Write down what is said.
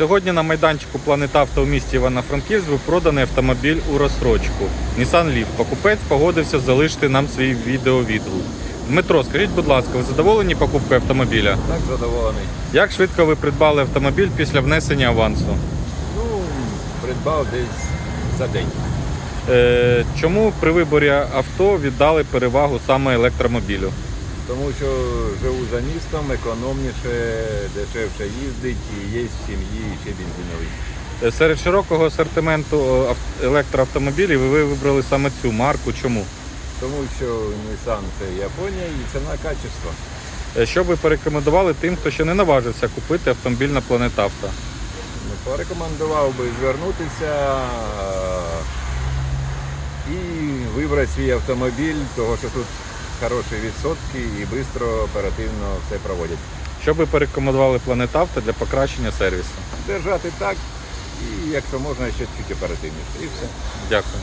Сьогодні на майданчику Планет Авто у місті Івано-Франківськ був проданий автомобіль у розстрочку. Nissan Leaf. Покупець погодився залишити нам свій відеовідгук. Дмитро, скажіть, будь ласка, ви задоволені покупкою автомобіля? Так задоволений. Як швидко ви придбали автомобіль після внесення авансу? Ну, придбав десь за день. Е, чому при виборі авто віддали перевагу саме електромобілю? Тому що живу за містом, економніше, дешевше їздить і є в сім'ї ще бензиновий. Е, Серед широкого асортименту е, електроавтомобілів ви вибрали саме цю марку. Чому? Тому що Nissan це Японія і ціна качества. Е, Що ви порекомендували тим, хто ще не наважився купити автомобіль на Планет Авто? Ну, Порекомендував би звернутися і вибрати свій автомобіль, тому що тут хороші відсотки і швидко, оперативно все проводять. Що би ви порекомендували планетавто для покращення сервісу? Держати так, і якщо можна, ще чуть оперативніше. І все. Дякую.